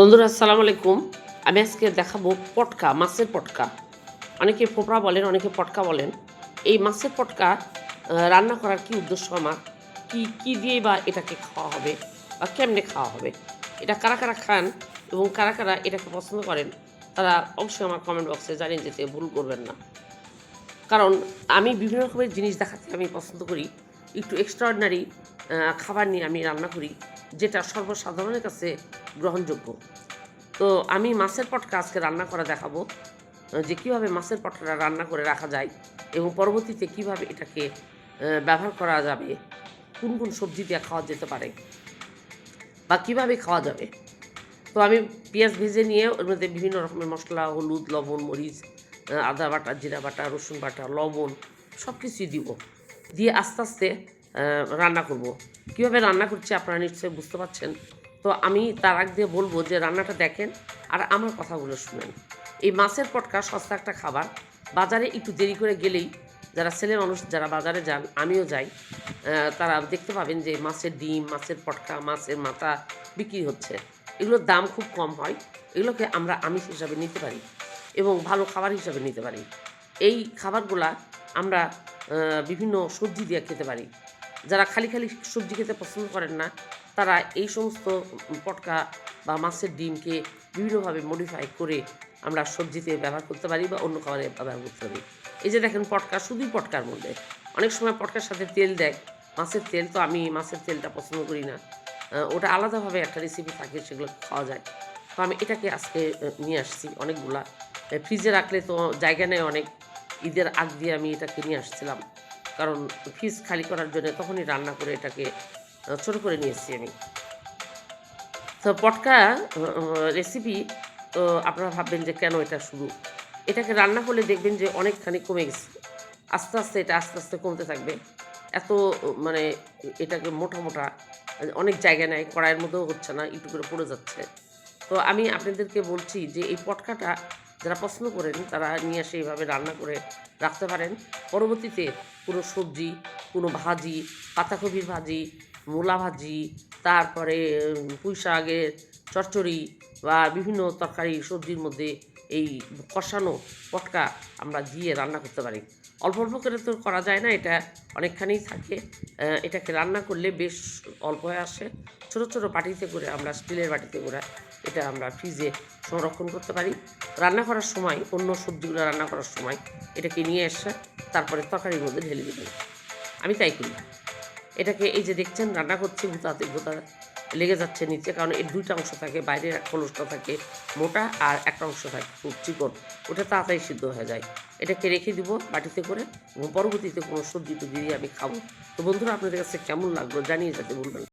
বন্ধুরা, আসসালামু আলাইকুম। আমি আজকে দেখাবো পটকা, মাছের পটকা। অনেকে ফোপড়া বলেন, অনেকে পটকা বলেন। এই মাছের পটকা রান্না করার কি উদ্দেশ্য আমার? কি কি দিয়ে বা এটাকে খাওয়া হবে বা কেমনে খাওয়া হবে? এটা কারা কারা খান এবং কারা কারা এটাকে পছন্দ করেন, তারা অবশ্যই আমার কমেন্ট বক্সে জানিয়ে যেতে ভুল করবেন না। কারণ আমি বিভিন্ন রকমের জিনিস দেখাতে আমি পছন্দ করি। একটু এক্সট্রাঅর্ডিনারি খাবার নিয়ে আমি রান্না করি, যেটা সর্বসাধারণের কাছে গ্রহণযোগ্য। তো আমি মাছের পটকা আজকে রান্না করা দেখাবো, যে কীভাবে মাছের পটকা রান্না করে রাখা যায় এবং পরবর্তীতে কীভাবে এটাকে ব্যবহার করা যাবে, কোন কোন সবজি দিয়ে খাওয়া যেতে পারে বা কীভাবে খাওয়া যাবে। তো আমি পেঁয়াজ ভেজে নিয়ে ওর মধ্যে বিভিন্ন রকমের মশলা, হলুদ, লবণ, মরিচ আদা বাটা, জিরা বাটা, রসুন বাটা, লবণ সব কিছুই দিব। দিয়ে আস্তে আস্তে রান্না করব। কীভাবে রান্না করছি আপনারা নিশ্চয়ই বুঝতে পারছেন। তো আমি তার আগ দিয়ে বলব যে রান্নাটা দেখেন আর আমার কথাগুলো শুনেন। এই মাছের পটকা সস্তা একটা খাবার। বাজারে একটু দেরি করে গেলেই যারা ছেলে মানুষ, যারা বাজারে যান, আমিও যাই তারা দেখতে পাবেন যে মাছের ডিম, মাছের পটকা, মাছের মাথা বিক্রি হচ্ছে। এগুলোর দাম খুব কম হয়। এগুলোকে আমরা আমিষ হিসাবে নিতে পারি এবং ভালো খাবার হিসাবে নিতে পারি। এই খাবারগুলা আমরা বিভিন্ন সবজি দিয়ে খেতে পারি। যারা খালি খালি সবজি খেতে পছন্দ করেন না তারা এই সমস্ত পটকা বা মাছের ডিমকে বিভিন্নভাবে মডিফাই করে আমরা সবজিতে ব্যবহার করতে পারি বা অন্য খাবারে ব্যবহার করতে পারি। এই যে দেখেন পটকা, শুধুই পটকার মধ্যে। অনেক সময় পটকার সাথে তেল দেয়। মাছের তেল তো আমি মাছের তেলটা পছন্দ করি না। ওটা আলাদাভাবে একটা রেসিপি থাকে, সেগুলো খাওয়া যায়। তো আমি এটাকে আজকে নিয়ে আসছি অনেকগুলা। ফ্রিজে রাখলে তো জায়গা নেয় অনেক। ঈদের আগ দিয়ে আমি এটাকে নিয়ে আসছিলাম। কারণ ফ্রিজ খালি করার জন্য তখনই রান্না করে এটাকে ছোট করে নিয়ে এসেছি আমি। তো পটকা রেসিপি আপনারা ভাববেন যে কেন এটা শুরু? এটাকে রান্না করলে দেখবেন যে অনেকখানি কমে গেছে। আস্তে আস্তে এটা আস্তে আস্তে কমতে থাকবে। এত মানে এটাকে মোটা মোটা, অনেক জায়গা নেয়, কড়াইয়ের মধ্যেও হচ্ছে না, একটু করে পড়ে যাচ্ছে। তো আমি আপনাদেরকে বলছি যে এই পটকাটা যারা পছন্দ করেন, তারা নিয়ে এসে এইভাবে রান্না করে রাখতে পারেন। পরবর্তীতে কোনো সবজি, কোনো ভাজি, পাতাকপির ভাজি মূলা ভাজি তারপরে পুঁই শাকের চচ্চড়ি বা বিভিন্ন তরকারি, সবজির মধ্যে এই কষানো পটকা আমরা দিয়ে রান্না করতে পারি। অল্প অল্প করে তো করা যায় না, এটা অনেকখানি থাকে। এটাকে রান্না করলে বেশ অল্প হয়ে আসে। ছোটো ছোটো বাটিতে করে আমরা, স্টিলের বাটিতে করে এটা আমরা ফ্রিজে সংরক্ষণ করতে পারি। রান্না করার সময়, অন্য সবজিগুলো রান্না করার সময় এটাকে নিয়ে এসে তারপরে তরকারির মধ্যে ঢেলে দেবেন আমি তাই করি। এটাকে এই যে দেখছেন, রান্না করছি ভোতাতে ভোতা লেগে যাচ্ছে নিচে, কারণ এর দুইটা অংশ থাকে, বাইরের এক খোলসটা থাকে মোটা আর একটা অংশ থাকে খুব চিকন। ওটা তাড়াতাড়ি সিদ্ধ হয়ে যায়। এটাকে রেখে দিব বাটিতে করে এবং পরবর্তীতে কোনো সবজি তো দিয়ে আমি খাব। তো বন্ধুরা, আপনাদের কাছে কেমন লাগল জানিয়ে যাতে বলবেন